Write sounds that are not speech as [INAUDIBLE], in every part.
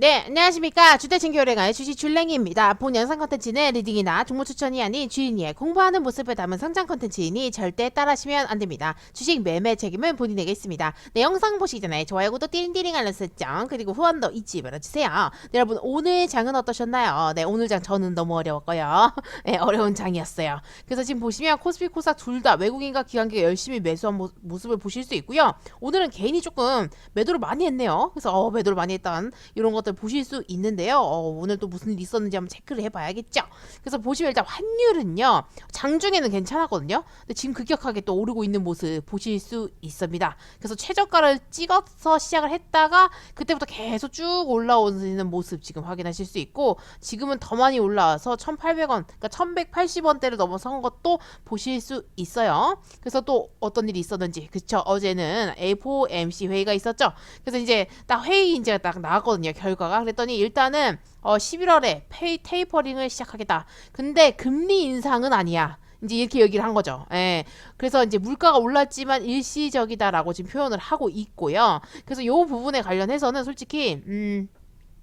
네, 안녕하십니까. 주대친교래가의 주식 줄랭이입니다. 본 영상 컨텐츠는 리딩이나 종목 추천이 아닌 주인이의 공부하는 모습을 담은 성장 컨텐츠이니 절대 따라하시면 안 됩니다. 주식 매매 책임은 본인에게 있습니다. 네, 영상 보시기 전에 좋아요, 구독, 띠링띠링 알람 설정, 그리고 후원도 잊지 말아주세요. 네, 여러분, 오늘 장은 어떠셨나요? 네, 오늘 장 저는 너무 어려웠고요. [LAUGHS] 네, 어려운 장이었어요. 그래서 지금 보시면 코스피, 코스닥 둘 다 외국인과 기관기가 열심히 매수한 모, 모습을 보실 수 있고요. 오늘은 개인이 조금 매도를 많이 했네요. 그래서 어, 매도를 많이 했던 이런 것들 보실 수 있는데요. 어, 오늘 또 무슨 일이 있었는지 한번 체크를 해봐야겠죠. 그래서 보시면 일단 환율은요. 장중에는 괜찮았거든요. 근데 지금 급격하게 또 오르고 있는 모습 보실 수 있습니다. 그래서 최저가를 찍어서 시작을 했다가 그때부터 계속 쭉 올라오는 모습 지금 확인하실 수 있고 지금은 더 많이 올라와서 1,800원, 그러니까 1,180원대를 넘어선 것도 보실 수 있어요. 그래서 또 어떤 일이 있었는지 그쵸 어제는 FOMC 회의가 있었죠. 그래서 이제 딱 회의 이제 딱 나왔거든요 결과 가 그랬더니 일단은 어 11월에 페이 테이퍼링을 시작하겠다. 근데 금리 인상은 아니야. 이제 이렇게 얘기를 한 거죠. 예. 그래서 이제 물가가 올랐지만 일시적이다라고 지금 표현을 하고 있고요. 그래서 요 부분에 관련해서는 솔직히 음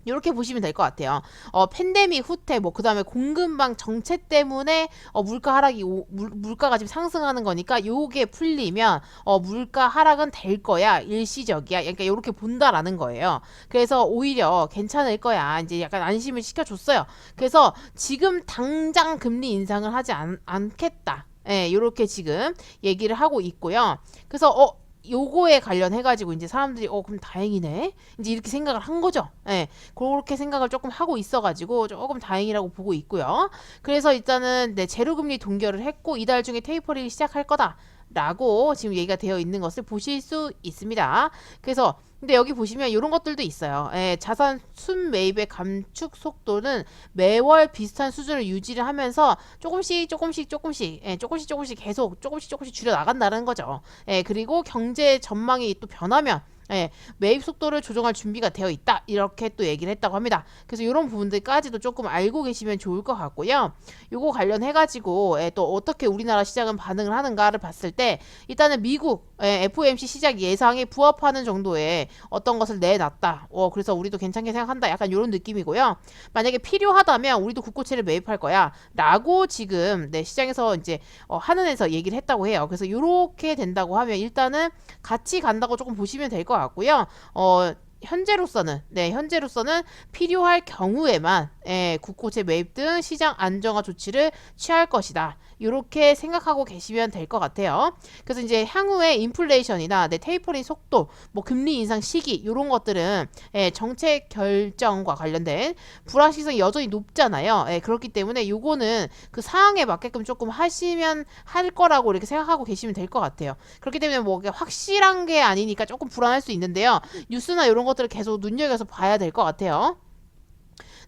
이렇게 보시면 될 것 같아요. 어, 팬데믹 후퇴, 뭐, 그 다음에 공급망 정책 때문에, 어, 물가 하락이, 오, 물, 물가가 지금 상승하는 거니까, 요게 풀리면, 어, 물가 하락은 될 거야. 일시적이야. 그러니까 이렇게 본다라는 거예요. 그래서 오히려 괜찮을 거야. 이제 약간 안심을 시켜줬어요. 그래서 지금 당장 금리 인상을 하지 않, 않겠다. 예, 요렇게 지금 얘기를 하고 있고요. 그래서, 어, 요거에 관련해가지고 이제 사람들이 어 그럼 다행이네 이제 이렇게 생각을 한 거죠. 예, 그렇게 생각을 조금 하고 있어가지고 조금 다행이라고 보고 있고요. 그래서 일단은 네 제로금리 동결을 했고 이달 중에 테이퍼링을 시작할 거다. 라고 지금 얘기가 되어 있는 것을 보실 수 있습니다. 그래서 근데 여기 보시면 이런 것들도 있어요. 예, 자산 순 매입의 감축 속도는 매월 비슷한 수준을 유지를 하면서 조금씩 조금씩 조금씩 예, 조금씩 조금씩 계속 조금씩 조금씩 줄여 나간다는 거죠. 예, 그리고 경제 전망이 또 변하면 예, 매입 속도를 조정할 준비가 되어 있다. 이렇게 또 얘기를 했다고 합니다. 그래서 이런 부분들까지도 조금 알고 계시면 좋을 것 같고요. 요거 관련해가지고 예, 또 어떻게 우리나라 시장은 반응을 하는가를 봤을 때 일단은 미국 예, FOMC 시작 예상에 부합하는 정도의 어떤 것을 내놨다. 어, 그래서 우리도 괜찮게 생각한다. 약간 이런 느낌이고요. 만약에 필요하다면 우리도 국고채를 매입할 거야. 라고 지금 네, 시장에서 이제 어, 하는에서 얘기를 했다고 해요. 그래서 이렇게 된다고 하면 일단은 같이 간다고 조금 보시면 될 것 같 고요. 어, 현재로서는 네 현재로서는 필요할 경우에만 예, 국고채 매입 등 시장 안정화 조치를 취할 것이다. 이렇게 생각하고 계시면 될 것 같아요. 그래서 이제 향후에 인플레이션이나 네, 테이퍼링 속도, 뭐 금리 인상 시기 이런 것들은 예, 정책 결정과 관련된 불확실성이 여전히 높잖아요. 예, 그렇기 때문에 요거는 그 상황에 맞게끔 조금 하시면 할 거라고 이렇게 생각하고 계시면 될 것 같아요. 그렇기 때문에 뭐 확실한 게 아니니까 조금 불안할 수 있는데요. 뉴스나 이런 것들을 계속 눈여겨서 봐야 될 것 같아요.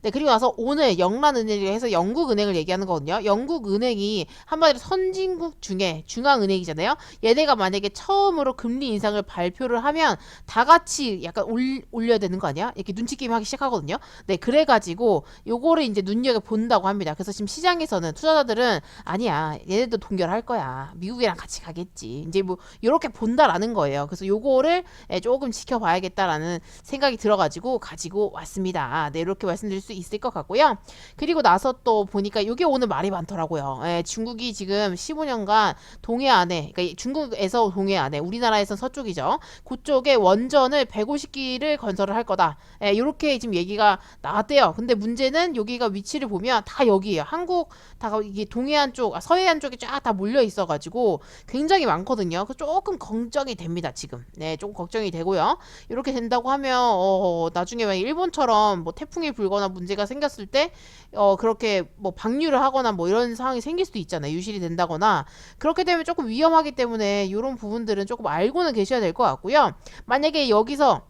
네, 그리고 나서 오늘 영란은행이라 해서 영국은행을 얘기하는 거거든요. 영국은행이 한마디로 선진국 중에 중앙은행이잖아요. 얘네가 만약에 처음으로 금리 인상을 발표를 하면 다 같이 약간 올, 올려야 되는 거 아니야? 이렇게 눈치 게임 하기 시작하거든요. 네, 그래가지고 요거를 이제 눈여겨 본다고 합니다. 그래서 지금 시장에서는 투자자들은 아니야, 얘네도 동결할 거야. 미국이랑 같이 가겠지. 이제 뭐 요렇게 본다라는 거예요. 그래서 요거를 예, 조금 지켜봐야겠다라는 생각이 들어가지고 가지고 왔습니다. 네, 이렇게 말씀드릴 수 있을 것 같고요. 그리고 나서 또 보니까 이게 오늘 말이 많더라고요. 예, 중국이 지금 15년간 동해안에, 그러니까 중국에서 동해안에, 우리나라에서 서쪽이죠. 그쪽에 원전을 150기를 건설을 할 거다. 예, 이렇게 지금 얘기가 나왔대요. 근데 문제는 여기가 위치를 보면 다 여기에요. 한국 다 이게 동해안 쪽, 아, 서해안 쪽에 쫙다 몰려 있어가지고 굉장히 많거든요. 그 조금 걱정이 됩니다. 지금. 네, 조금 걱정이 되고요. 이렇게 된다고 하면 어, 나중에 막 일본처럼 뭐 태풍이 불거나 문제가 생겼을 때 어, 그렇게 뭐 방류를 하거나 뭐 이런 상황이 생길 수도 있잖아요. 유실이 된다거나 그렇게 되면 조금 위험하기 때문에 이런 부분들은 조금 알고는 계셔야 될 것 같고요. 만약에 여기서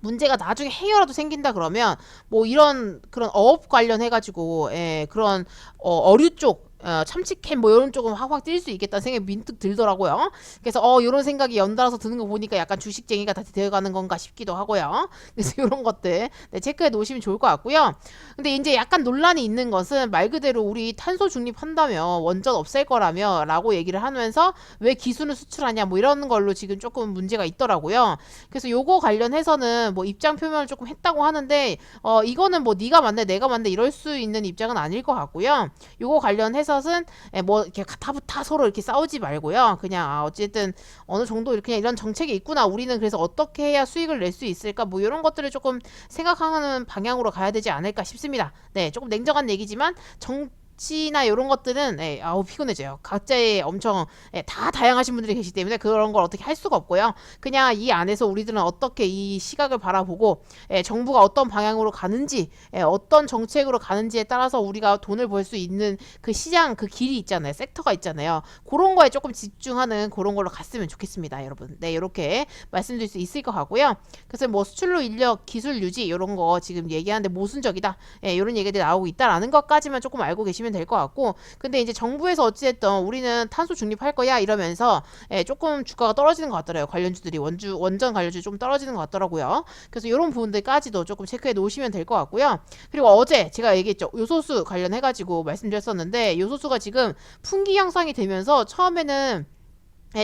문제가 나중에 해결라도 생긴다 그러면 뭐 이런 그런 어업 관련해 가지고 예, 그런 어, 어류 쪽 어, 참치캔 뭐 이런 쪽은 확확 뛸 수 있겠다는 생각이 민뜩 들더라고요. 그래서 어 이런 생각이 연달아서 드는 거 보니까 약간 주식쟁이가 다 되어가는 건가 싶기도 하고요. [LAUGHS] 그래서 이런 것들 네, 체크해 놓으시면 좋을 것 같고요. 근데 이제 약간 논란이 있는 것은 말 그대로 우리 탄소 중립한다며 원전 없앨 거라며 라고 얘기를 하면서 왜 기술을 수출하냐 뭐 이런 걸로 지금 조금 문제가 있더라고요. 그래서 요거 관련해서는 뭐 입장 표명을 조금 했다고 하는데 어 이거는 뭐 네가 맞네 내가 맞네 이럴 수 있는 입장은 아닐 것 같고요. 요거 관련해서 는 예, 뭐 이렇게 가타부타 서로 이렇게 싸우지 말고요. 그냥 아 어쨌든 어느 정도 이렇게 이런 정책이 있구나. 우리는 그래서 어떻게 해야 수익을 낼 수 있을까? 뭐 이런 것들을 조금 생각하는 방향으로 가야 되지 않을까 싶습니다. 네, 조금 냉정한 얘기지만 정 치나 이런 것들은 예, 아우 피곤해져요. 각자의 엄청 예, 다 다양하신 분들이 계시기 때문에 그런 걸 어떻게 할 수가 없고요. 그냥 이 안에서 우리들은 어떻게 이 시각을 바라보고 예, 정부가 어떤 방향으로 가는지 예, 어떤 정책으로 가는지에 따라서 우리가 돈을 벌 수 있는 그 시장 그 길이 있잖아요. 섹터가 있잖아요. 그런 거에 조금 집중하는 그런 걸로 갔으면 좋겠습니다, 여러분. 네, 이렇게 말씀드릴 수 있을 것 같고요. 그래서 뭐 수출로 인력 기술 유지 이런 거 지금 얘기하는데 모순적이다. 예, 이런 얘기들이 나오고 있다라는 것까지만 조금 알고 계시면 될 것 같고 근데 이제 정부에서 어찌됐든 우리는 탄소 중립할 거야 이러면서 예, 조금 주가가 떨어지는 것 같더라고요. 관련주들이 원주 원전 관련주 좀 떨어지는 것 같더라고요. 그래서 이런 부분들까지도 조금 체크해 놓으시면 될 것 같고요. 그리고 어제 제가 얘기했죠. 요소수 관련해 가지고 말씀드렸었는데 요소수가 지금 풍기 향상이 되면서 처음에는 네,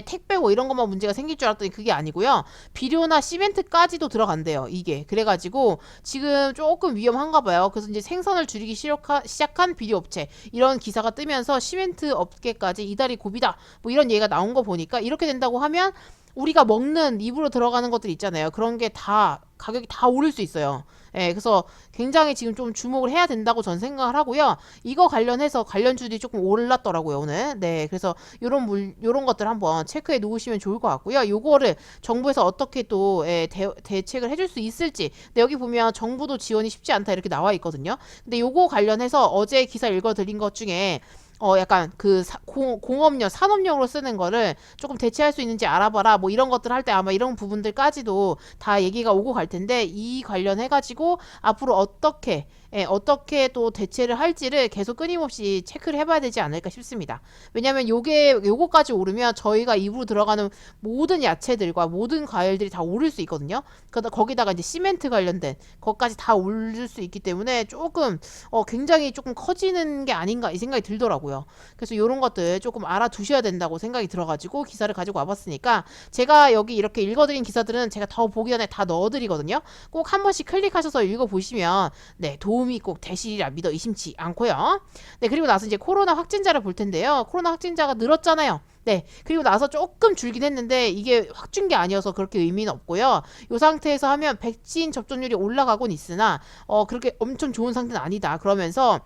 택배 뭐 이런 것만 문제가 생길 줄 알았더니 그게 아니고요. 비료나 시멘트까지도 들어간대요. 이게 그래가지고 지금 조금 위험한가 봐요. 그래서 이제 생산을 줄이기 시작한 비료 업체 이런 기사가 뜨면서 시멘트 업계까지 이달이 고비다. 뭐 이런 얘기가 나온 거 보니까 이렇게 된다고 하면 우리가 먹는 입으로 들어가는 것들 있잖아요. 그런 게 다 가격이 다 오를 수 있어요. 예, 그래서 굉장히 지금 좀 주목을 해야 된다고 전 생각을 하고요. 이거 관련해서 관련 주들이 조금 올랐더라고요, 오늘. 네, 그래서 요런 물, 요런 것들 한번 체크해 놓으시면 좋을 것 같고요. 요거를 정부에서 어떻게 또 예, 대, 대책을 해줄 수 있을지. 근데 여기 보면 정부도 지원이 쉽지 않다 이렇게 나와 있거든요. 근데 요거 관련해서 어제 기사 읽어드린 것 중에 어 약간 그 사, 공, 공업용 산업용으로 쓰는 거를 조금 대체할 수 있는지 알아봐라 뭐 이런 것들 할 때 아마 이런 부분들까지도 다 얘기가 오고 갈 텐데 이 관련해 가지고 앞으로 어떻게 예, 어떻게 또 대체를 할지를 계속 끊임없이 체크를 해봐야 되지 않을까 싶습니다. 왜냐하면 요게 요거까지 오르면 저희가 입으로 들어가는 모든 야채들과 모든 과일들이 다 오를 수 있거든요. 그러다 거기다가 이제 시멘트 관련된 것까지 다 오를 수 있기 때문에 조금 어, 굉장히 조금 커지는 게 아닌가 이 생각이 들더라고요. 그래서 이런 것들 조금 알아두셔야 된다고 생각이 들어가지고 기사를 가지고 와봤으니까 제가 여기 이렇게 읽어드린 기사들은 제가 더 보기 전에 다 넣어드리거든요. 꼭 한 번씩 클릭하셔서 읽어보시면 네 도움이 꼭 되시리라 믿어 의심치 않고요. 네 그리고 나서 이제 코로나 확진자를 볼 텐데요. 코로나 확진자가 늘었잖아요. 네. 그리고 나서 조금 줄긴 했는데 이게 확 준 게 아니어서 그렇게 의미는 없고요. 이 상태에서 하면 백신 접종률이 올라가곤 있으나 어 그렇게 엄청 좋은 상태는 아니다. 그러면서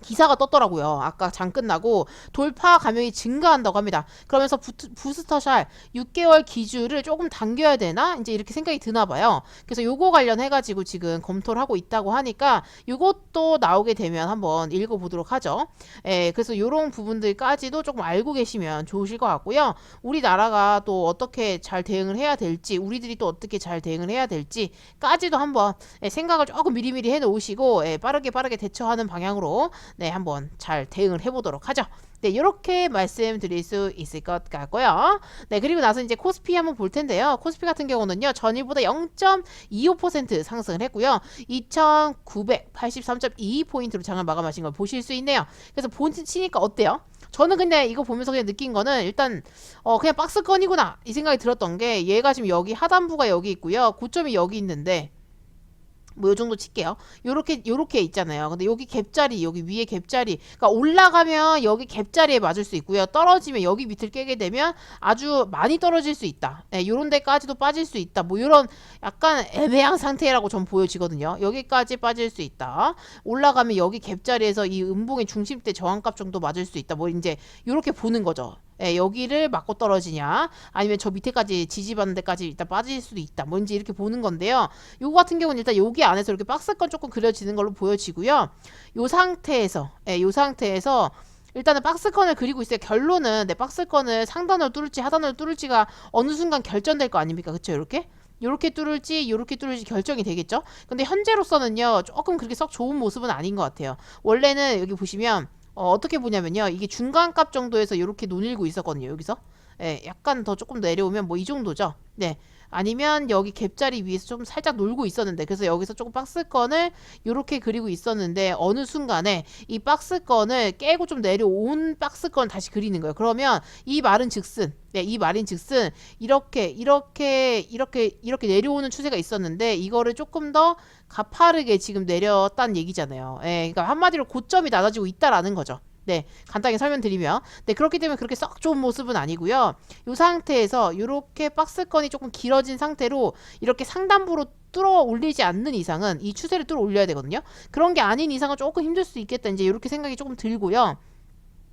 기사가 떴더라고요. 아까 장 끝나고 돌파 감염이 증가한다고 합니다. 그러면서 부트, 부스터샷 6개월 기준을 조금 당겨야 되나? 이제 이렇게 생각이 드나 봐요. 그래서 요거 관련해 가지고 지금 검토를 하고 있다고 하니까 요것도 나오게 되면 한번 읽어 보도록 하죠. 예, 그래서 요런 부분들까지도 조금 알고 계시면 좋으실 것 같고요. 우리나라가 또 어떻게 잘 대응을 해야 될지, 우리들이 또 어떻게 잘 대응을 해야 될지까지도 한번 예, 생각을 조금 미리미리 해 놓으시고 예, 빠르게 빠르게 대처하는 방향으로 네, 한번 잘 대응을 해보도록 하죠. 네, 이렇게 말씀드릴 수 있을 것 같고요. 네, 그리고 나서 이제 코스피 한번 볼 텐데요. 코스피 같은 경우는요, 전일보다 0.25% 상승을 했고요. 2,983.22포인트로 장을 마감하신 걸 보실 수 있네요. 그래서 본진 치니까 어때요? 저는 근데 이거 보면서 그냥 느낀 거는 일단 어 그냥 박스건이구나 이 생각이 들었던 게 얘가 지금 여기 하단부가 여기 있고요. 고점이 여기 있는데 뭐 요 정도 칠게요. 요렇게 요렇게 있잖아요. 근데 여기 갭자리, 여기 위에 갭자리. 그러니까 올라가면 여기 갭자리에 맞을 수 있고요. 떨어지면 여기 밑을 깨게 되면 아주 많이 떨어질 수 있다. 네, 요런 데까지도 빠질 수 있다. 뭐 요런 약간 애매한 상태라고 전 보여지거든요. 여기까지 빠질 수 있다. 올라가면 여기 갭자리에서 이 음봉의 중심대 저항값 정도 맞을 수 있다. 뭐 이제 요렇게 보는 거죠. 예, 여기를 맞고 떨어지냐 아니면 저 밑에까지 지지받는 데까지 일단 빠질 수도 있다 뭔지 이렇게 보는 건데요 요거 같은 경우는 일단 여기 안에서 이렇게 박스권 조금 그려지는 걸로 보여지고요 요 상태에서 예, 요 상태에서 일단은 박스권을 그리고 있어요. 결론은 내 박스권을 상단으로 뚫을지 하단으로 뚫을지가 어느 순간 결정될 거 아닙니까? 그쵸? 이렇게? 요렇게 뚫을지 요렇게 뚫을지 결정이 되겠죠? 근데 현재로서는요. 조금 그렇게 썩 좋은 모습은 아닌 것 같아요. 원래는 여기 보시면 어, 어떻게 보냐면요. 이게 중간 값 정도에서 이렇게 논일고 있었거든요. 여기서. 예, 약간 더 조금 내려오면 뭐 이 정도죠. 네. 아니면 여기 갭자리 위에서 좀 살짝 놀고 있었는데 그래서 여기서 조금 박스권을 이렇게 그리고 있었는데 어느 순간에 이 박스권을 깨고 좀 내려온 박스권 다시 그리는 거예요. 그러면 이 말은 즉슨 네, 이 말인 즉슨 이렇게 이렇게 이렇게 이렇게 내려오는 추세가 있었는데 이거를 조금 더 가파르게 지금 내렸다는 얘기잖아요. 예, 그러니까 한마디로 고점이 낮아지고 있다라는 거죠. 네, 간단하게 설명드리면, 네 그렇기 때문에 그렇게 썩 좋은 모습은 아니고요. 이 상태에서 이렇게 박스권이 조금 길어진 상태로 이렇게 상단부로 뚫어 올리지 않는 이상은 이 추세를 뚫어 올려야 되거든요. 그런 게 아닌 이상은 조금 힘들 수 있겠다. 이제 이렇게 생각이 조금 들고요.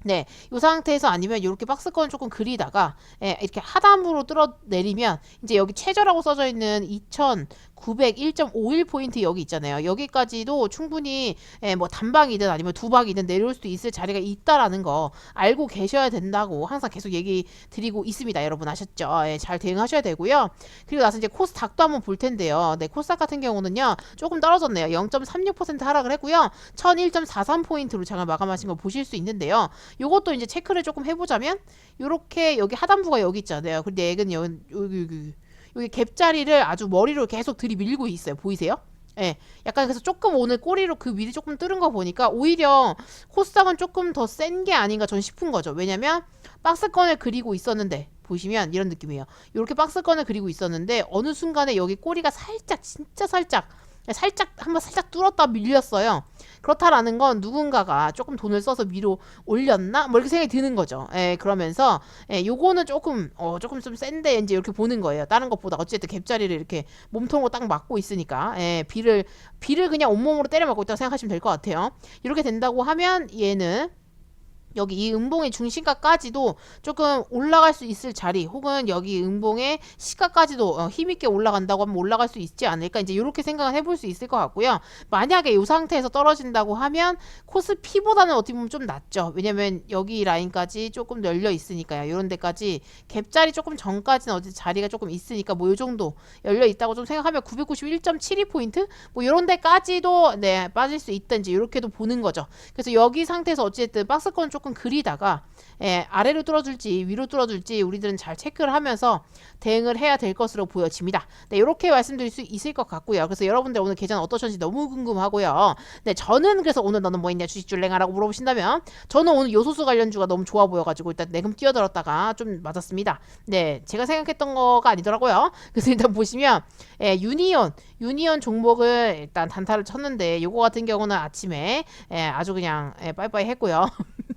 네, 이 상태에서 아니면 이렇게 박스권 조금 그리다가 예, 이렇게 하단부로 뚫어 내리면 이제 여기 최저라고 써져 있는 2,901.51 포인트 여기 있잖아요. 여기까지도 충분히 예, 뭐 단방이든 아니면 두방이든 내려올 수도 있을 자리가 있다라는 거 알고 계셔야 된다고 항상 계속 얘기 드리고 있습니다. 여러분 아셨죠? 예, 잘 대응하셔야 되고요. 그리고 나서 이제 코스닥도 한번 볼 텐데요. 네, 코스닥 같은 경우는요 조금 떨어졌네요. 0.36% 하락을 했고요. 1,001.43 포인트로 장을 마감하신 거 보실 수 있는데요. 요것도 이제 체크를 조금 해보자면 요렇게 여기 하단부가 여기 있잖아요. 근데 액은 여기 여기 여기 여기 갭자리를 아주 머리로 계속 들이밀고 있어요. 보이세요? 예, 약간 그래서 조금 오늘 꼬리로 그 위를 조금 뚫은 거 보니까 오히려 코스닥은 조금 더 센 게 아닌가 전 싶은 거죠. 왜냐면 박스권을 그리고 있었는데 보시면 이런 느낌이에요. 이렇게 박스권을 그리고 있었는데 어느 순간에 여기 꼬리가 살짝 진짜 살짝 살짝 한번 살짝 뚫었다 밀렸어요. 그렇다라는 건 누군가가 조금 돈을 써서 위로 올렸나 뭐 이렇게 생각이 드는 거죠. 예, 그러면서 예, 요거는 조금 어 조금 좀 센데 이제 이렇게 보는 거예요. 다른 것보다 어쨌든 갭자리를 이렇게 몸통으로 딱 막고 있으니까 예, 비를 비를 그냥 온몸으로 때려 맞고 있다고 생각하시면 될 것 같아요. 이렇게 된다고 하면 얘는 여기 이 음봉의 중심가까지도 조금 올라갈 수 있을 자리 혹은 여기 음봉의 시가까지도 어, 힘있게 올라간다고 하면 올라갈 수 있지 않을까 이제 이렇게 생각을 해볼 수 있을 것 같고요. 만약에 이 상태에서 떨어진다고 하면 코스피보다는 어떻게 보면 좀 낫죠. 왜냐면 여기 라인까지 조금 열려 있으니까요. 이런 데까지 갭자리 조금 전까지는 어디 자리가 조금 있으니까 뭐요 정도 열려 있다고 좀 생각하면 991.72포인트? 뭐 이런 데까지도 네 빠질 수 있든지 이렇게도 보는 거죠. 그래서 여기 상태에서 어쨌든 박스권 조금 그리다가 예, 아래로 뚫어줄지 위로 뚫어줄지 우리들은 잘 체크를 하면서 대응을 해야 될 것으로 보여집니다. 네, 이렇게 말씀드릴 수 있을 것 같고요. 그래서 여러분들 오늘 계좌는 어떠셨는지 너무 궁금하고요. 네, 저는 그래서 오늘 너는 뭐 있냐 주식 줄 랭하라고 물어보신다면 저는 오늘 요소수 관련주가 너무 좋아 보여가지고 일단 내금 뛰어들었다가 좀 맞았습니다. 네, 제가 생각했던 거가 아니더라고요. 그래서 일단 보시면 예, 유니온 유니온 종목을 일단 단타를 쳤는데 요거 같은 경우는 아침에 예, 아주 그냥 예, 빠이빠이 했고요. [LAUGHS]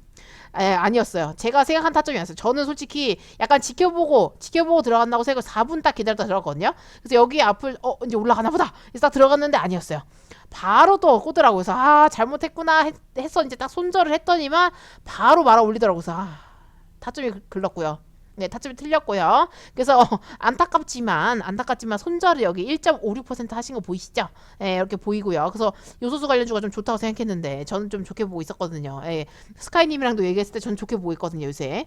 에, 아니었어요. 제가 생각한 타점이었어요. 저는 솔직히 약간 지켜보고 지켜보고 들어간다고 생각 4분 딱 기다렸다 들어갔거든요. 그래서 여기 앞을 어 이제 올라가나 보다. 그래서 딱 들어갔는데 아니었어요. 바로 또 꽂더라고요. 그래서 아 잘못했구나 했, 했어 이제 딱 손절을 했더니만 바로 말아 올리더라고요. 그래서 아 타점이 글렀고요. 네, 타점이 틀렸고요. 그래서 어, [LAUGHS] 안타깝지만 안타깝지만 손절을 여기 1.56% 하신 거 보이시죠? 네, 이렇게 보이고요. 그래서 요소수 관련주가 좀 좋다고 생각했는데 저는 좀 좋게 보고 있었거든요. 예, 스카이님이랑도 얘기했을 때 저는 좋게 보고 있거든요, 요새.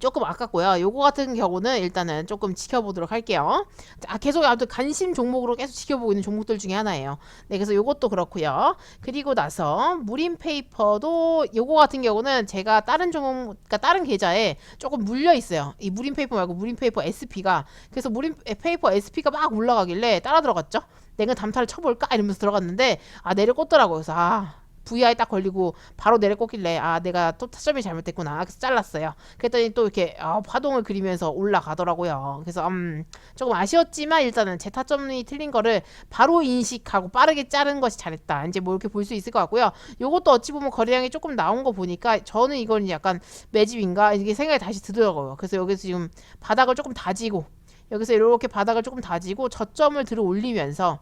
조금 아깝고요. 요거 같은 경우는 일단은 조금 지켜보도록 할게요. 자, 계속 아주 관심 종목으로 계속 지켜보고 있는 종목들 중에 하나예요. 네, 그래서 요것도 그렇고요. 그리고 나서 무림 페이퍼도 요거 같은 경우는 제가 다른 종목, 그러니까 다른 계좌에 조금 물려 있어요. 이 무림 페이퍼 말고 무림 페이퍼 SP가 그래서 무림 페이퍼 SP가 막 올라가길래 따라 들어갔죠. 내가 담타를 쳐볼까 이러면서 들어갔는데 아 내려 꽂더라고요. 그래서 아 VI 딱 걸리고 바로 내려 꽂길래 아 내가 또 타점이 잘못됐구나. 그래서 잘랐어요. 그랬더니 또 이렇게 아, 파동을 그리면서 올라가더라고요. 그래서 음 조금 아쉬웠지만 일단은 제 타점이 틀린 거를 바로 인식하고 빠르게 자른 것이 잘했다. 이제 뭐 이렇게 볼 수 있을 것 같고요. 요것도 어찌 보면 거래량이 조금 나온 거 보니까 저는 이건 약간 매집인가? 이게 생각이 다시 들더라고요. 그래서 여기서 지금 바닥을 조금 다지고 여기서 이렇게 바닥을 조금 다지고 저점을 들어 올리면서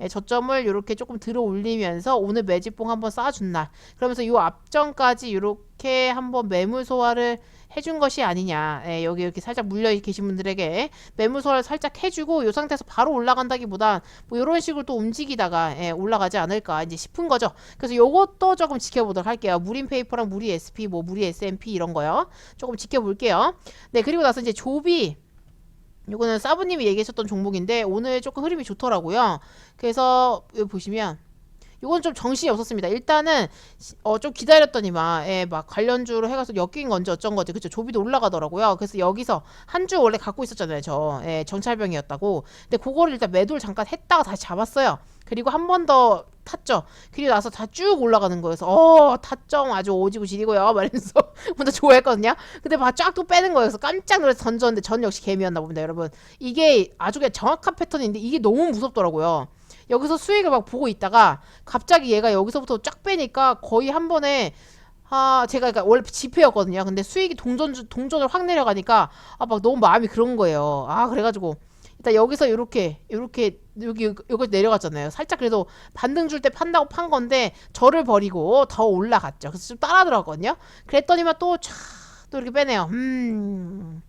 예, 저점을 이렇게 조금 들어 올리면서 오늘 매집봉 한번 쌓아준 날. 그러면서 이 앞전까지 이렇게 한번 매물 소화를 해준 것이 아니냐. 예, 여기 이렇게 살짝 물려 계신 분들에게 매물 소화를 살짝 해주고 이 상태에서 바로 올라간다기보단 뭐 이런 식으로 또 움직이다가 예, 올라가지 않을까 이제 싶은 거죠. 그래서 요것도 조금 지켜보도록 할게요. 무림 페이퍼랑 무리 SP 뭐 무리 SMP 이런 거요. 조금 지켜볼게요. 네 그리고 나서 이제 조비 이거는 사부님이 얘기하셨던 종목인데 오늘 조금 흐름이 좋더라고요. 그래서 여기 보시면 이건 좀 정신이 없었습니다. 일단은 어 좀 기다렸더니만 예, 막 관련주로 해가서 엮인 건지 어쩐 건지 그쵸 조비도 올라가더라고요. 그래서 여기서 한 주 원래 갖고 있었잖아요. 저 예, 정찰병이었다고. 근데 그거를 일단 매도를 잠깐 했다가 다시 잡았어요. 그리고 한 번 더 탔죠. 그리고 나서 다 쭉 올라가는 거여서 어 타점 아주 오지고 지리고요. 말면서 [LAUGHS] 먼저 좋아했거든요. 근데 막 쫙 또 빼는 거여서 깜짝 놀라서 던졌는데 전 역시 개미였나 봅니다, 여러분. 이게 아주 그냥 정확한 패턴인데 이게 너무 무섭더라고요. 여기서 수익을 막 보고 있다가 갑자기 얘가 여기서부터 쫙 빼니까 거의 한 번에 아 제가 그러니까 원래 지폐였거든요. 근데 수익이 동전 주- 동전을 확 내려가니까 아 막 너무 마음이 그런 거예요. 아 그래가지고 일단 여기서 이렇게 이렇게 여기 여기 내려갔잖아요. 살짝 그래도 반등 줄 때 판다고 판 건데 저를 버리고 더 올라갔죠. 그래서 좀 따라 들어갔거든요. 그랬더니만 또 촤 또 이렇게 빼네요. 음.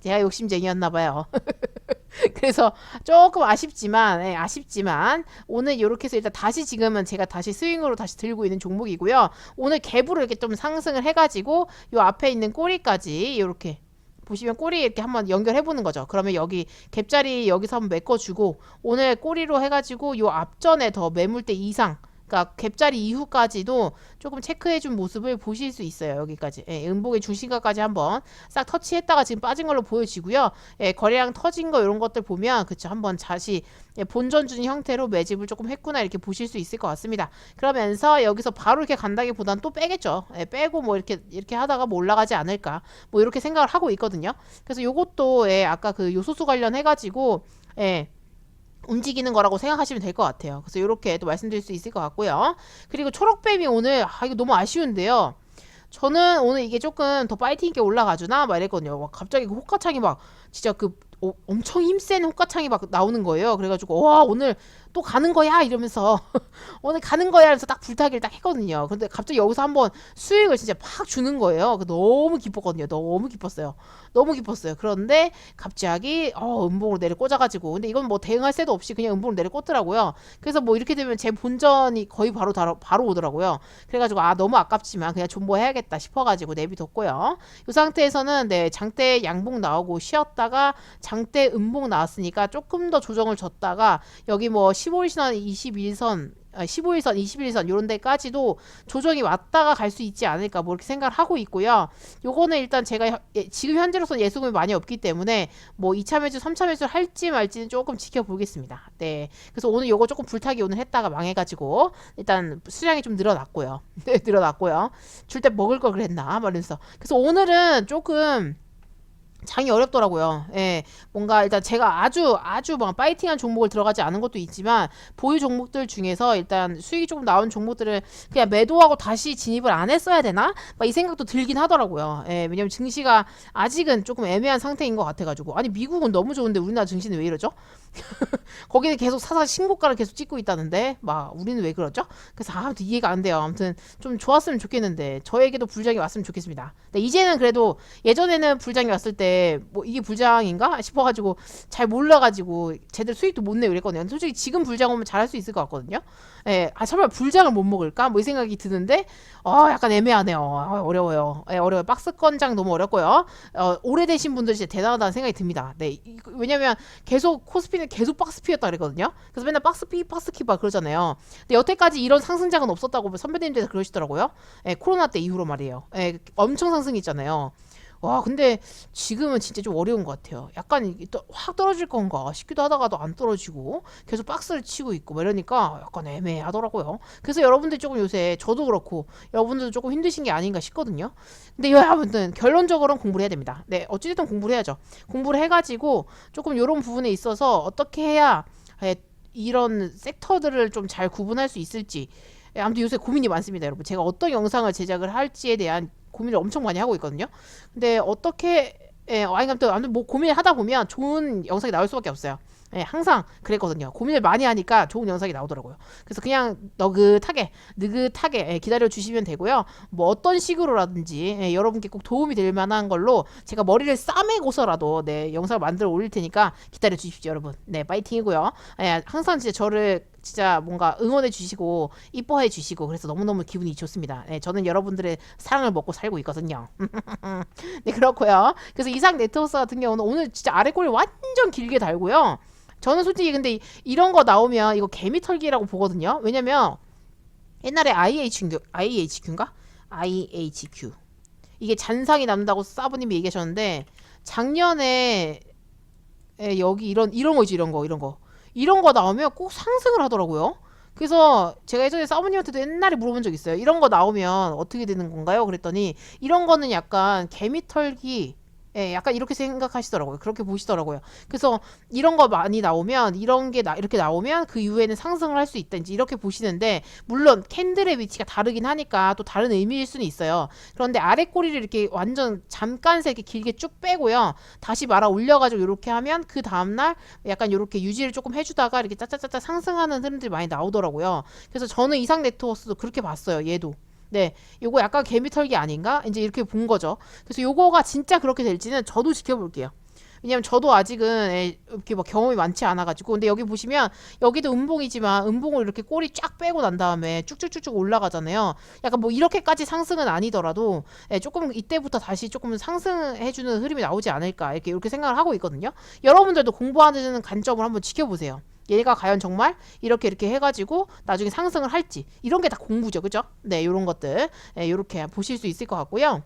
제가 욕심쟁이였나 봐요. [LAUGHS] 그래서 조금 아쉽지만 예, 아쉽지만 오늘 이렇게 해서 일단 다시 지금은 제가 다시 스윙으로 다시 들고 있는 종목이고요. 오늘 갭으로 이렇게 좀 상승을 해가지고 요 앞에 있는 꼬리까지 이렇게 보시면 꼬리 이렇게 한번 연결해 보는 거죠. 그러면 여기 갭자리 여기서 한번 메꿔주고 오늘 꼬리로 해가지고 요 앞전에 더 매물대 이상 그러니까 갭자리 이후까지도 조금 체크해준 모습을 보실 수 있어요. 여기까지 예, 음봉의 중심가까지 한번 싹 터치했다가 지금 빠진 걸로 보여지고요. 예, 거래량 터진 거 이런 것들 보면 그쵸 한번 다시 예, 본전 준 형태로 매집을 조금 했구나 이렇게 보실 수 있을 것 같습니다. 그러면서 여기서 바로 이렇게 간다기보단 또 빼겠죠. 예, 빼고 뭐 이렇게 이렇게 하다가 뭐 올라가지 않을까 뭐 이렇게 생각을 하고 있거든요. 그래서 요것도 예, 아까 그 요소수 관련해 가지고 예. 움직이는 거라고 생각하시면 될 것 같아요. 그래서 이렇게 또 말씀드릴 수 있을 것 같고요. 그리고 초록뱀이 오늘 아 이거 너무 아쉬운데요. 저는 오늘 이게 조금 더 파이팅 있게 올라가주나 막 이랬거든요. 막 갑자기 그 호가창이 막 진짜 그 어, 엄청 힘센 호가창이 막 나오는 거예요. 그래가지고 와 오늘 또 가는 거야 이러면서 [LAUGHS] 오늘 가는 거야 하면서 딱 불타기를 딱 했거든요. 근데 갑자기 여기서 한번 수익을 진짜 팍 주는 거예요. 그 너무 기뻤거든요. 너무 기뻤어요. 너무 기뻤어요. 그런데 갑자기 어 음봉으로 내려 꽂아가지고 근데 이건 뭐 대응할 새도 없이 그냥 음봉으로 내려 꽂더라고요. 그래서 뭐 이렇게 되면 제 본전이 거의 바로 바로, 바로 오더라고요. 그래가지고 아 너무 아깝지만 그냥 존버해야겠다 싶어가지고 내비뒀고요. 이 상태에서는 네 장대 양봉 나오고 쉬었다가 장대 음봉 나왔으니까 조금 더 조정을 줬다가 여기 뭐 15일선, 21선, 아, 15일선, 21일선 이런 데까지도 조정이 왔다가 갈 수 있지 않을까 뭐 이렇게 생각을 하고 있고요. 요거는 일단 제가 혀- 예, 지금 현재로서는 예수금이 많이 없기 때문에 뭐 2차 매수, 3차 매수 할지 말지는 조금 지켜보겠습니다. 네. 그래서 오늘 요거 조금 불타기 오늘 했다가 망해가지고 일단 수량이 좀 늘어났고요. [LAUGHS] 네, 늘어났고요. 줄 때 먹을 걸 그랬나 말면서 그래서 오늘은 조금 장이 어렵더라고요. 예. 뭔가 일단 제가 아주 아주 막 파이팅한 종목을 들어가지 않은 것도 있지만 보유 종목들 중에서 일단 수익이 조금 나온 종목들을 그냥 매도하고 다시 진입을 안 했어야 되나? 막 이 생각도 들긴 하더라고요. 예. 왜냐면 증시가 아직은 조금 애매한 상태인 것 같아 가지고 아니 미국은 너무 좋은데 우리나라 증시는 왜 이러죠? [LAUGHS] 거기는 계속 사상 신고가를 계속 찍고 있다는데 막 우리는 왜 그러죠? 그래서 아무튼 이해가 안 돼요. 아무튼 좀 좋았으면 좋겠는데 저에게도 불장이 왔으면 좋겠습니다. 근데 이제는 그래도 예전에는 불장이 왔을 때 뭐 이게 불장인가 싶어가지고 잘 몰라가지고 제대로 수익도 못 내고 그랬거든요. 근데 솔직히 지금 불장 오면 잘할 수 있을 것 같거든요. 예, 아 설마 불장을 못 먹을까? 뭐 이 생각이 드는데 어 약간 애매하네요. 아, 어려워요. 예, 어려워요. 박스권장 너무 어렵고요. 어, 오래되신 분들 진짜 대단하다는 생각이 듭니다. 네, 이- 왜냐면 계속 코스피는 계속 박스피였다 그랬거든요. 그래서 맨날 박스피 박스키 막 그러잖아요. 근데 여태까지 이런 상승장은 없었다고 선배님들 그러시더라고요. 예, 코로나 때 이후로 말이에요. 예, 엄청 상승했잖아요. 와, 근데 지금은 진짜 좀 어려운 것 같아요. 약간 이게 또 확 떨어질 건가 싶기도 하다가도 안 떨어지고 계속 박스를 치고 있고 뭐 이러니까 약간 애매하더라고요. 그래서 여러분들 조금 요새 저도 그렇고 여러분들도 조금 힘드신 게 아닌가 싶거든요. 근데 여러분들 결론적으로는 공부를 해야 됩니다. 네, 어찌됐든 공부를 해야죠. 공부를 해가지고 조금 이런 부분에 있어서 어떻게 해야 예, 이런 섹터들을 좀 잘 구분할 수 있을지 예, 아무튼 요새 고민이 많습니다, 여러분. 제가 어떤 영상을 제작을 할지에 대한 고민을 엄청 많이 하고 있거든요. 근데 어떻게 예, 아니 아무튼 아무튼 뭐 고민을 하다 보면 좋은 영상이 나올 수밖에 없어요. 예, 항상 그랬거든요. 고민을 많이 하니까 좋은 영상이 나오더라고요. 그래서 그냥 너긋하게, 느긋하게 예, 기다려 주시면 되고요. 뭐 어떤 식으로라든지 예, 여러분께 꼭 도움이 될 만한 걸로 제가 머리를 싸매고서라도 네, 영상을 만들어 올릴 테니까 기다려 주십시오, 여러분. 네, 파이팅이고요. 예, 항상 진짜 저를 진짜 뭔가 응원해 주시고 이뻐해 주시고 그래서 너무너무 기분이 좋습니다. 네, 저는 여러분들의 사랑을 먹고 살고 있거든요. [LAUGHS] 네, 그렇고요. 그래서 이상 네트워크 같은 경우는 오늘 진짜 아래 꼴 완전 길게 달고요. 저는 솔직히 근데 이- 이런 거 나오면 이거 개미 털기라고 보거든요. 왜냐면 옛날에 IHQ, IHQ인가? IHQ. 이게 잔상이 남다고 사부님이 얘기하셨는데 작년에 에, 여기 이런 이런 거지 이런 거 이런 거 이런 거 나오면 꼭 상승을 하더라고요. 그래서 제가 예전에 사모님한테도 옛날에 물어본 적 있어요. 이런 거 나오면 어떻게 되는 건가요? 그랬더니 이런 거는 약간 개미털기 예, 약간 이렇게 생각하시더라고요. 그렇게 보시더라고요. 그래서 이런 거 많이 나오면 이런 게 나, 이렇게 나오면 그 이후에는 상승을 할 수 있다. 이제 이렇게 보시는데 물론 캔들의 위치가 다르긴 하니까 또 다른 의미일 수는 있어요. 그런데 아래 꼬리를 이렇게 완전 잠깐 새 이렇게 길게 쭉 빼고요. 다시 말아 올려가지고 이렇게 하면 그 다음날 약간 이렇게 유지를 조금 해주다가 이렇게 짜짜짜짜 상승하는 흐름들이 많이 나오더라고요. 그래서 저는 이상 네트워크도 그렇게 봤어요. 얘도. 네, 요거 약간 개미털기 아닌가? 이제 이렇게 본 거죠. 그래서 요거가 진짜 그렇게 될지는 저도 지켜볼게요. 왜냐면 저도 아직은 에, 이렇게 막 경험이 많지 않아가지고 근데 여기 보시면 여기도 음봉이지만 음봉을 이렇게 꼬리 쫙 빼고 난 다음에 쭉쭉쭉쭉 올라가잖아요. 약간 뭐 이렇게까지 상승은 아니더라도 에, 조금 이때부터 다시 조금 상승해주는 흐름이 나오지 않을까 이렇게 이렇게 생각을 하고 있거든요. 여러분들도 공부하는 관점을 한번 지켜보세요. 얘가 과연 정말 이렇게 이렇게 해가지고 나중에 상승을 할지 이런 게 다 공부죠, 그죠? 네, 이런 것들 네, 이렇게 보실 수 있을 것 같고요.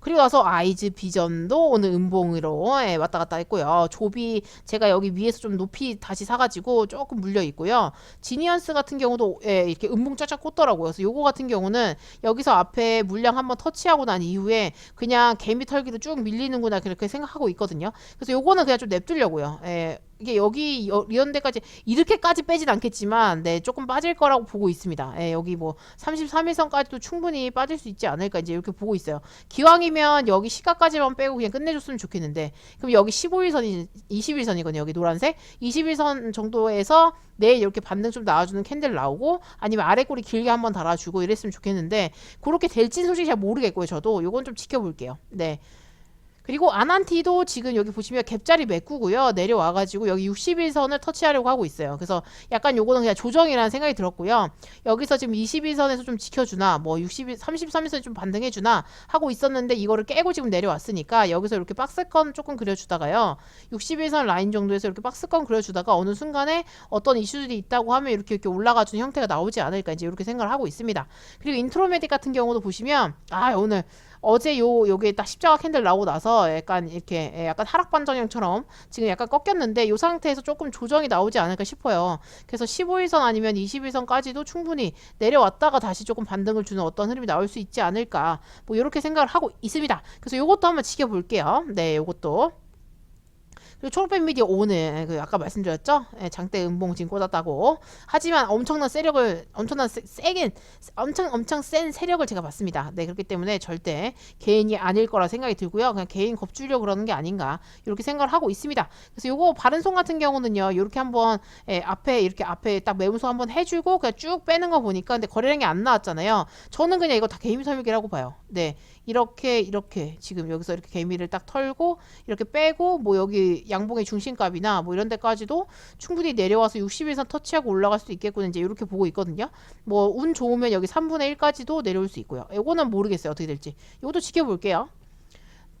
그리고 나서 아이즈 비전도 오늘 음봉으로 예, 왔다 갔다 했고요. 조비 제가 여기 위에서 좀 높이 다시 사가지고 조금 물려 있고요. 지니언스 같은 경우도 예, 이렇게 음봉 쫙쫙 꽂더라고요. 그래서 요거 같은 경우는 여기서 앞에 물량 한번 터치하고 난 이후에 그냥 개미 털기로 쭉 밀리는구나 그렇게 생각하고 있거든요. 그래서 요거는 그냥 좀 냅두려고요. 예, 이게 여기 여- 이런 데까지 이렇게까지 빼진 않겠지만 네 조금 빠질 거라고 보고 있습니다. 예, 여기 뭐 33일선까지도 충분히 빠질 수 있지 않을까 이제 이렇게 보고 있어요. 기왕이면 여기 시가까지만 빼고 그냥 끝내줬으면 좋겠는데 그럼 여기 15일선이 20일선이거든요. 여기 노란색 20일선 정도에서 내일 이렇게 반등 좀 나와주는 캔들 나오고 아니면 아래 꼬리 길게 한번 달아주고 이랬으면 좋겠는데 그렇게 될지는 솔직히 잘 모르겠고요. 저도 요건 좀 지켜볼게요. 네. 그리고 아난티도 지금 여기 보시면 갭자리 메꾸고요. 내려와가지고 여기 60일선을 터치하려고 하고 있어요. 그래서 약간 요거는 그냥 조정이라는 생각이 들었고요. 여기서 지금 21선에서 좀 지켜주나, 뭐 60일, 33일선에 좀 반등해주나 하고 있었는데 이거를 깨고 지금 내려왔으니까 여기서 이렇게 박스권 조금 그려주다가요. 61선 라인 정도에서 이렇게 박스권 그려주다가 어느 순간에 어떤 이슈들이 있다고 하면 이렇게 이렇게 올라가주는 형태가 나오지 않을까 이제 이렇게 생각을 하고 있습니다. 그리고 인트로메딕 같은 경우도 보시면 아 오늘 어제 요 요게 딱 십자가 캔들 나오고 나서 약간 이렇게 예, 약간 하락 반 전형처럼 지금 약간 꺾였는데 요 상태에서 조금 조정이 나오지 않을까 싶어요. 그래서 15일선 아니면 20일선까지도 충분히 내려왔다가 다시 조금 반등을 주는 어떤 흐름이 나올 수 있지 않을까 뭐 이렇게 생각을 하고 있습니다. 그래서 요것도 한번 지켜볼게요. 네, 요것도. 그리고 초록빛 미디어 오늘 그 아까 말씀드렸죠? 예, 장대 음봉 지금 꽂았다고. 하지만 엄청난 세력을 엄청난 세, 세긴 엄청 엄청 센 세력을 제가 봤습니다. 네 그렇기 때문에 절대 개인이 아닐 거라 생각이 들고요. 그냥 개인 겁주려고 그러는 게 아닌가 이렇게 생각을 하고 있습니다. 그래서 요거 바른손 같은 경우는요. 이렇게 한번 예, 앞에 이렇게 앞에 딱 매무소 한번 해주고 그냥 쭉 빼는 거 보니까 근데 거래량이 안 나왔잖아요. 저는 그냥 이거 다 개인 설명이라고 봐요. 네 이렇게 이렇게 지금 여기서 이렇게 개미를 딱 털고 이렇게 빼고 뭐 여기 양봉의 중심값이나 뭐 이런 데까지도 충분히 내려와서 60일선 터치하고 올라갈 수 있겠구나 이제 이렇게 보고 있거든요. 뭐 운 좋으면 여기 3분의 1까지도 내려올 수 있고요. 이거는 모르겠어요. 어떻게 될지. 이것도 지켜볼게요.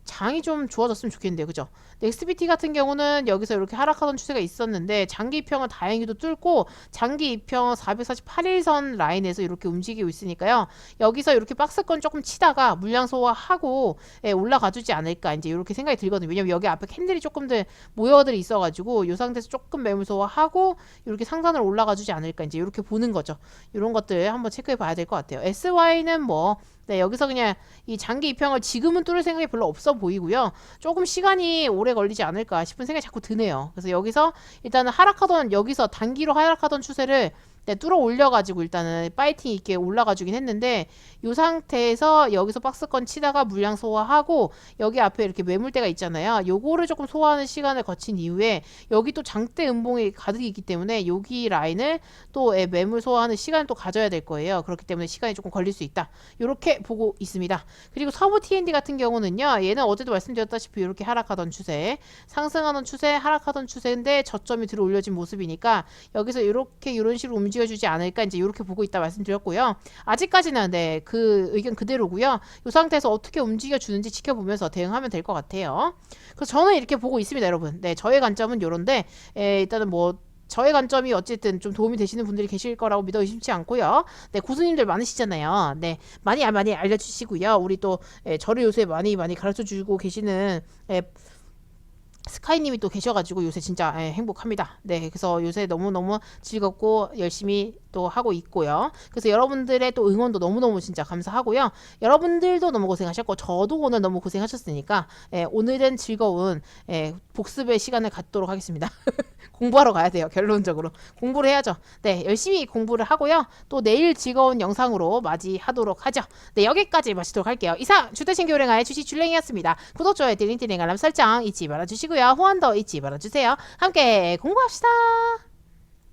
장이 좀 좋아졌으면 좋겠는데요. 그죠? 넥스비티 같은 경우는 여기서 이렇게 하락하던 추세가 있었는데 장기 입형은 다행히도 뚫고 장기 입형 448일선 라인에서 이렇게 움직이고 있으니까요. 여기서 이렇게 박스권 조금 치다가 물량 소화하고 예, 올라가 주지 않을까 이제 이렇게 생각이 들거든요. 왜냐면 여기 앞에 캔들이 조금들 모여들이 있어가지고 이 상태에서 조금 매물 소화하고 이렇게 상단으로 올라가 주지 않을까 이제 이렇게 보는 거죠. 이런 것들 한번 체크해 봐야 될 것 같아요. SY는 뭐 네, 여기서 그냥 이 장기 입형을 지금은 뚫을 생각이 별로 없어 보이고요. 조금 시간이 오래 걸리지 않을까 싶은 생각이 자꾸 드네요. 그래서 여기서 일단은 하락하던 여기서 단기로 하락하던 추세를 네, 뚫어 올려가지고 일단은 파이팅 있게 올라가주긴 했는데 이 상태에서 여기서 박스권 치다가 물량 소화하고 여기 앞에 이렇게 매물대가 있잖아요. 요거를 조금 소화하는 시간을 거친 이후에 여기 또 장대 음봉이 가득 있기 때문에 여기 라인을 또 예, 매물 소화하는 시간을 또 가져야 될 거예요. 그렇기 때문에 시간이 조금 걸릴 수 있다. 이렇게 보고 있습니다. 그리고 서부 TND 같은 경우는요. 얘는 어제도 말씀드렸다시피 이렇게 하락하던 추세, 상승하던 추세, 하락하던 추세인데 저점이 들어 올려진 모습이니까 여기서 이렇게 이런 식으로 움직여 주지 않을까 이제 이렇게 보고 있다 말씀드렸고요. 아직까지는 네, 그 의견 그대로고요. 이 상태에서 어떻게 움직여 주는지 지켜보면서 대응하면 될 것 같아요. 그래서 저는 이렇게 보고 있습니다, 여러분. 네, 저의 관점은 이런데 에, 일단은 뭐 저의 관점이 어쨌든 좀 도움이 되시는 분들이 계실 거라고 믿어 의심치 않고요. 네, 고수님들 많으시잖아요. 네, 많이 많이 알려주시고요. 우리 또 예, 저를 요새 많이 많이 가르쳐 주고 계시는 예, 스카이님이 또 계셔가지고 요새 진짜 예, 행복합니다. 네, 그래서 요새 너무 너무 즐겁고 열심히 또 하고 있고요. 그래서 여러분들의 또 응원도 너무 너무 진짜 감사하고요. 여러분들도 너무 고생하셨고 저도 오늘 너무 고생하셨으니까 예, 오늘은 즐거운 예, 복습의 시간을 갖도록 하겠습니다. [LAUGHS] 공부하러 가야 돼요. 결론적으로 공부를 해야죠. 네, 열심히 공부를 하고요. 또 내일 즐거운 영상으로 맞이하도록 하죠. 네, 여기까지 마치도록 할게요. 이상 주대신 교랭아의 주식 줄랭이였습니다. 구독, 좋아요, 띠링띠링 알람 설정 잊지 말아주시고요. 호환도 잊지 말아주세요. 함께 공부합시다.